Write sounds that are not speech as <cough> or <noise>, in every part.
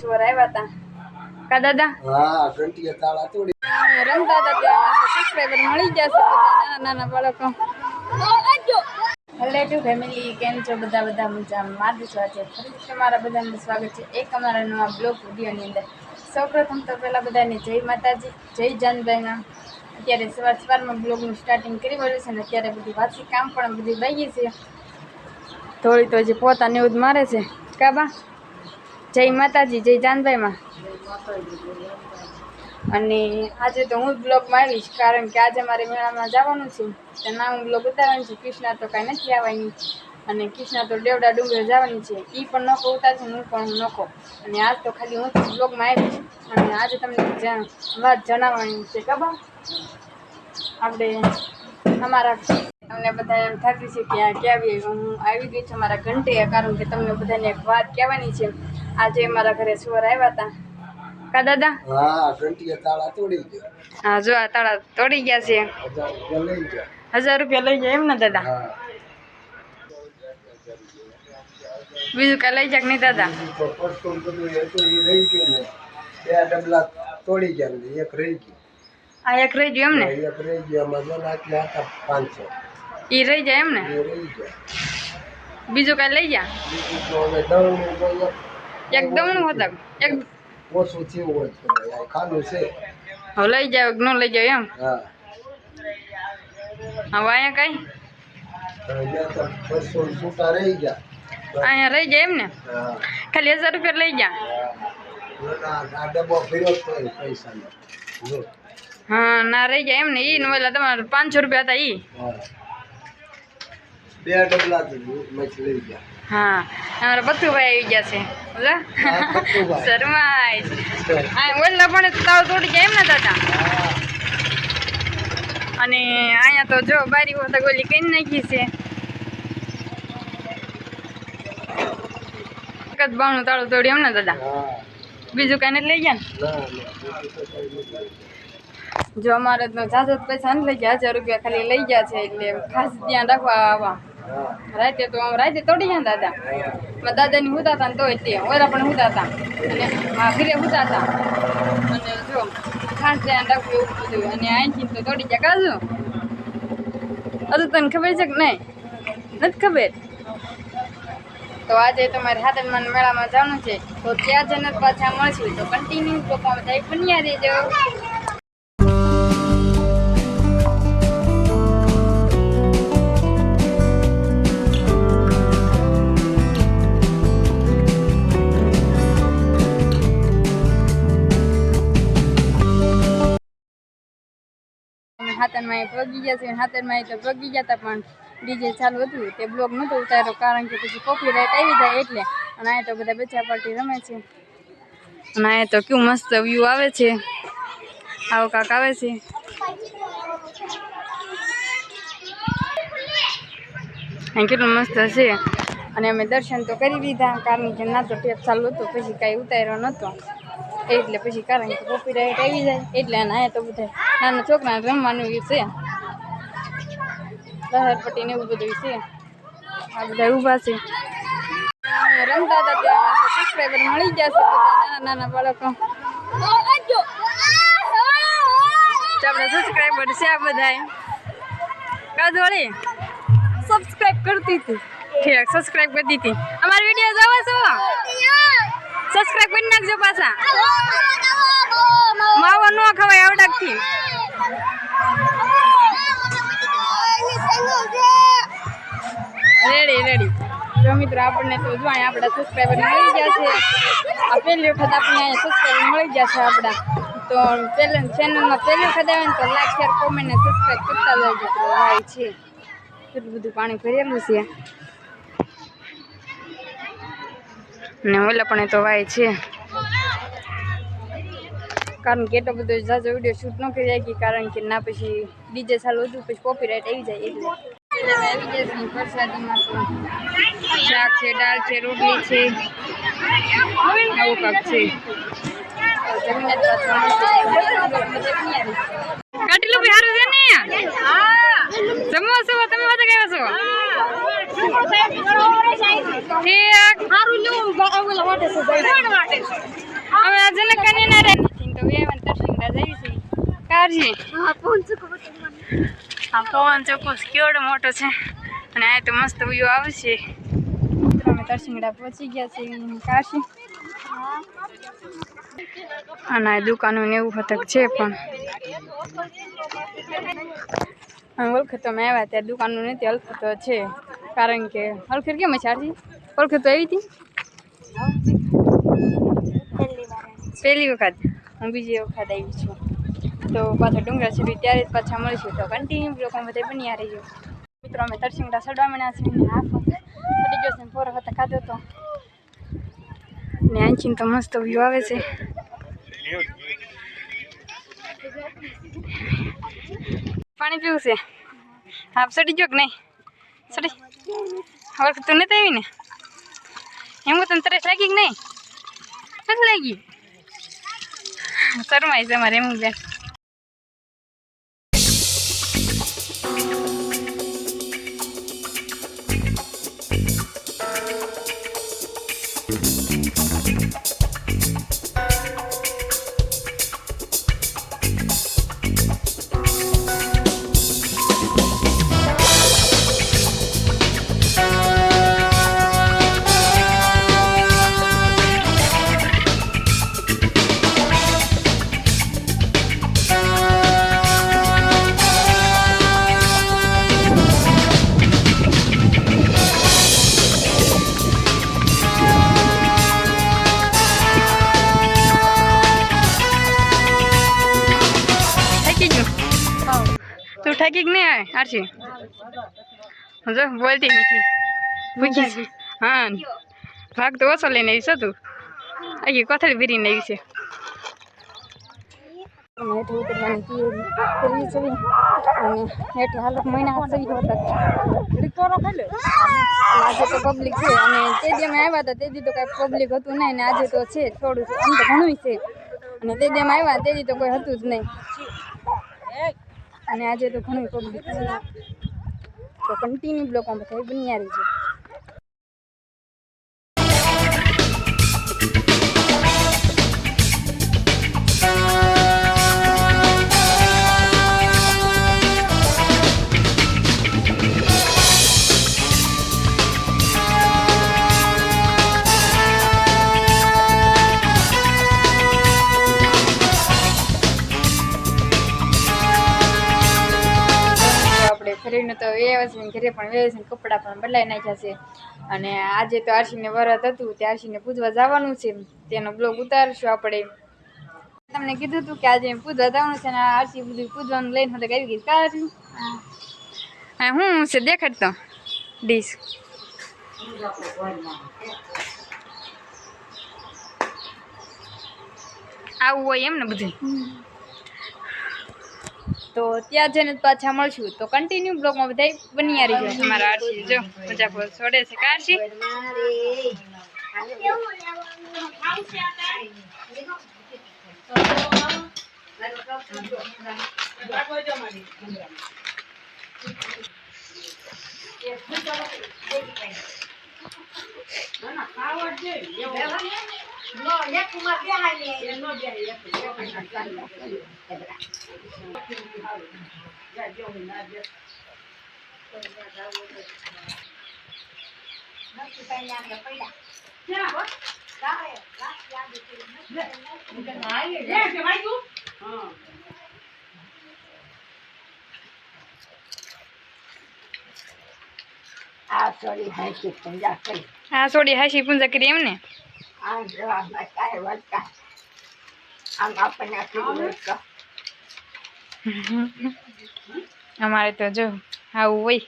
ચોર આવ્યા હતા કા દાદા? હા ઘંટીએ તાળા તોડી. રમતા હતા ત્યાં. સબસ્ક્રાઈબર મળી જશે બધા નાના નાના બાળકો. હેલો ટુ ફેમિલી કેમ છો બધા? બધા મજા મારું છો ફરીથી તમારા બધાનું સ્વાગત છે એક અમારા નવા બ્લોગ વિડીયોની અંદર. સૌપ્રથમ તો પહેલાં બધાને જય માતાજી જય જાનભાઈના. અત્યારે સવાર સવારમાં બ્લોગનું સ્ટાર્ટિંગ કરી મળ્યું છે ને અત્યારે બધી વાસી કામ પણ બધી બાકી છે. થોડી તો હજી પોતાને એવું જ મારે છે. કાબા જય માતાજી, જય જાનભાઈમાં. અને આજે તો હું જ બ્લોગમાં આવીશ, કારણ કે આજે મારે મેળામાં જવાનું છે. તો ના હું બ્લોગ ઉતારવાની છું, કૃષ્ણા તો કાંઈ નથી આવવાની. અને કૃષ્ણા તો દેવડા ડુંગર જવાની છે. એ પણ નોખો ઉતારશે, હું પણ નોખો. અને આજ તો ખાલી હું બ્લોગમાં આવીશ. અને આજે તમને વાત જણાવવાની છે, ખબર? આપણે અમારા તમને બધાને એમ થતું છે કે આ ક્યાં હું આવી ગઈ છું મારા ઘંટે કારણ કે તમને બધાને એક વાત કહેવાની છે. આજે મારા ઘરે સુવર આવ્યા હતા. કા દાદા? હા ઘંટીએ તાળા તોડી ગયો. હા જો આ તાળા તોડી ગયા છે. હજાર રૂપિયા લઈ ગયા. એમ ને દાદા? બીજું કાંઈ લઈ જાય નહીં દાદા? બે ડબલા તોડી ગયા એક રહી ગયું. આ એક રહી ગયું એમ ને? એક રહી ગયું. એમાં જો નાખ્યા હતા પાંચસો. એ રહી જાય એમ ને બીજું કાંઈ લઈ જા એક દમણું હતા. એક ઓછું થયું હોય ખાનું છે. હવે લઈ જાવ ન લઈ જાવ એમ? હવે અહીંયા કાંઈ? અહીંયા રહી જાય એમ ને ખાલી હજાર રૂપિયા લઈ જા હા ના રહી જાય એમ ને ઈ ને ઓલા તમારે પાંચસો રૂપિયા હતા ઈ? બે ડબલા મછલી ગયા. હા અમારા બથુભાઈ આવી ગયા છે બોલા શરમાય હા ઓલા પણ તાવ તોડી જાય એમ ને દાદા? અને અહીંયા તો જો બારી હોતા ગોલી કઈ નાખી છે. જ બાણું તાળું તોડ્યું એમ ને દાદા? બીજું કાંઈ નથી લઈ ગયા ના? જો અમારે તો જાજો પૈસા નથી લઈ ગયા હજાર રૂપિયા ખાલી લઈ ગયા છે એટલે ખાસ ધ્યાન રાખવા આવા. રાતે તો આમ રાતે તોડી ગયા દાદા. મારા દાદાની હુતા હતા ને તે ઓરા પણ હુતા હતા અને મારા ફીરે હુતા હતા અને જો ખાસ ધ્યાન રાખવું એવું બધું. અને અહીંથી તો તોડી ગયા. કાજુ હજુ તને ખબર છે કે નહીં? નથી ખબર? તો આજે તમારે હાથનમાં મેળામાં જવાનું છે. તો ત્યાં જઈને જ પાછા મળશું. તો કન્ટિન્યુ તો જાય બન્યા દેજો અમે એ પગી ગયા છે હાથરમાં તો પગી ગયા હતા પણ ડીજે ચાલુ હતું, તે બ્લોગ નહોતો ઉતાર્યો, કારણ કે પછી કોફી રાઈટ આવી જાય એટલે. અને આ તો બધા બચ્ચા પાર્ટી રમે છે. અને અહીંયા તો કેવું મસ્ત વ્યૂ આવે છે. આવો કાક આવે છે. કેટલું મસ્ત છે. અને અમે દર્શન તો કરી લીધા, કારણ કે ના તો ટેપ ચાલુ હતો, પછી કાંઈ ઉતાર્યો નહોતો એટલે પછી કારણ કે કોપીરાઇટ આવી જાય. એટલે અહીંયા તો બધા નાના છોકરા રમવાનું વિશે છે. લહેરપટ્ટી ને એવું બધું છે. આ બધા ઊભા છે. રમતા હતા ત્યાં સબસ્ક્રાઈબર મળી જશે બધા નાના નાના બાળકો. આપણા સબસ્ક્રાઈબર છે આ બધા કાજોળી સબસ્ક્રાઈબ કરતી હતી. ઠીક સબસ્ક્રાઈબ કરતી હતી. અમારી વીડિયો જોવો છો? સબસ્ક્રાઈબ કરી નાખજો પાછા. આપણને તો જો અહીંયા આપણા સબસ્ક્રાઈબર મળી ગયા છે. આ પહેલી વખત આપણને અહીંયા સબસ્ક્રાઈબર મળી ગયા છે આપણા. તો પહેલા ચેનલમાં પહેલી વખત આવે ને તો લાઈક શેર કોમેન્ટ ને સબસ્ક્રાઈબ કરતા જજો તો હોય છે. કેટલું બધું પાણી ભરેલું છે. ને ઓલા પણ તો વાય છે. કારણ કે એટલો બધો જાજો વીડિયો શૂટ ન કરી જાય કારણ કે ના પછી ડીજે ચાલુ હતું પછી કોપીરાઇટ આવી જાય એટલે એટલે હવે આવી જાય છે પ્રસાદીમાં તો શાક છે દાળ છે રોટલી છે આવું કાંક છે તો જમીને જ પાછું કાઢી લો ભાઈ સારું છે ને જમવા છો તમે બધા ગયા છો ઠીક હવે આ જનકની ના રે નથી તો વેવન દર્શન જઈ છે કારજી આ પવન ચોક્કસ કેવડો મોટો છે. અને આ તો મસ્ત વ્યૂ આવશે અમે તરસિંગડા પહોંચી ગયા છીએ કાશી અને આ દુકાનો ને એવું ફતક છે પણ. ઓળખતોમાં આવ્યા ત્યાં દુકાનો નથી અલખતો છે. કારણ કે હલખેર કેમ આરજી ઓળખતો આવી હતી. પહેલી વખત. હું બીજી વખત આવી છું. તો પાછા ડુંગરા સુધી ત્યારે જ પાછા મળીશું. તો કન્ટિન્યુ લોકો બધા બની રહી ગયો મિત્રો, અમે તરસિંગડા સડવા મળ્યા છીએ. હાફ સડી ગયો છે. પોરો હતા, ખાધો તો ને આંચીને તો મસ્ત વ્યૂ આવે છે. પાણી પીવું છે? હાફ સડી ગયો કે નહીં? સડી. હવે તું નથી આવી ને? એમ તને તરસ લાગી કે નહીં? નથી લાગી? શરમાય છે મારે એમ બેન થાકી આરસી જો બોલતી નથી. પૂછી હા. ભાગ તો ઓછો લઈને આવી છે તું. આખી કોથળી ભરીને આવી છે. હેઠ ઉતરવાની હેઠ હાલત આજે તો પબ્લિક છે અને તે આવ્યા હતા, તે દી કાંઈ પબ્લિક હતું નહીં ને આજે તો છે થોડું ઘણું છે. અને તે દી આવ્યા, તે દી તો કોઈ હતું જ નહીં. અને આજે તો ઘણું પબ્લિક તો કન્ટિન્યુ બ્લોક બધા બનિયારી છે ફરીને તો ઘરે પણ વ્યવ છે કપડાં પણ બદલાઈ નાખ્યા છે. અને આજે તો આરસીને વરત હતું તે આરસીને પૂજવા જવાનું છે. તેનો બ્લોગ ઉતારશું આપણે. તમને કીધું હતું કે આજે પૂજવા જવાનું છે અને આરસી બધું પૂજવાનું લઈને એટલે આવી ગઈ. કારસી હા. હું છે દેખાડતો? ડીશ. આવું હોય એમ ને બધું તો ત્યાં જઈને પાછા મળશું. તો કન્ટિન્યુ બ્લોગમાં બધા બની રહી છે તમારા આરસી જો મજા પર છોડે છે. કારસી Yeah, can I do? Huh. આ સોરી હાસી પૂજા કરી. હા સોડી હાસી પૂજા કરી એમ ને? આ વધતા આમ આપણને અમારે તો જો આવું હોય.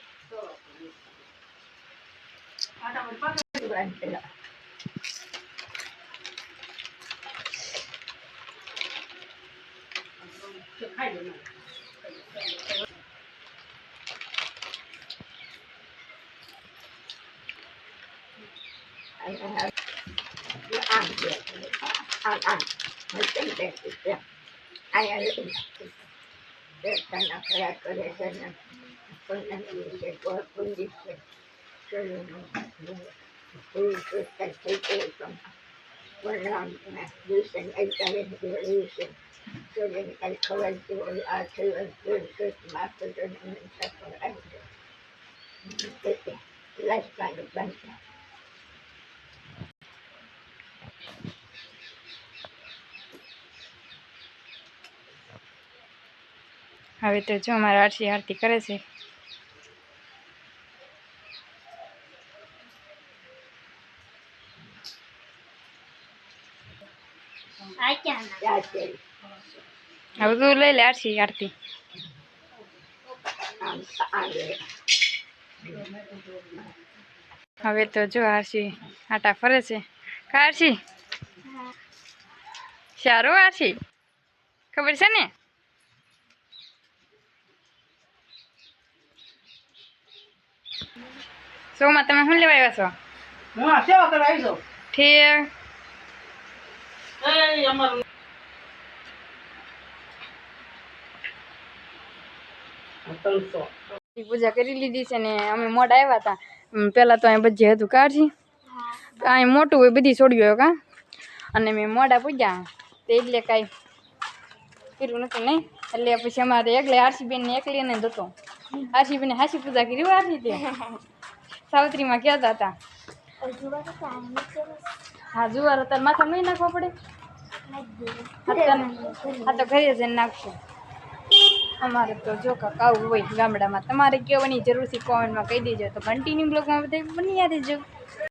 આમ Manan. Masinbetita. Ayalin. Cerca na kaya kaya sa na. Ako na nilise ko. Ako nilise. Sure na. Puso sa kaya ko. Wala na. Lusin ay kaya lusin. Sure na kaya kaya kaya ato. Ang puso sa mga kaya sa kaya. Last time of હવે તો જો અમારા RC આરતી કરે છે. હવે તું લઈ લે આરસી આરતી. હવે તો જો આરસી આટા ફરે છે. કા આરસી? સારું આરસી. ખબર છે ને? સોમાં તમે શું લેવા આવ્યા છો? હું આશા કરવા આવી છું ઠીક પૂજા કરી લીધી છે ને અમે મોડા આવ્યા હતા ઉમ, તો અહીં બધી હતું કાઢી અહીં મોટું હોય બધી છોડ્યું કા? અને મેં મોડા પૂજ્યા તે એટલે કાંઈ કર્યું નતું નહીં. એટલે પછી અમારે એકલે આરસીબેન ને એકલી ને જ હતો. આરસીબેન હાસી પૂજા કરી આરસી તે. <laughs> સાવિત્રીમાં કહેતા હતા. હા, જુવાર અત્યારે માથા નહીં નાખવા પડે? હા, તો ઘરે જઈને નાખશું. અમારે તો જો કાંક આવું હોય ગામડામાં. તમારે કહેવાની જરૂર છે કોમેન્ટમાં કહી દેજો. તો કન્ટિન્યુ બ્લોગમાં બધા બની યાદ રહેજો.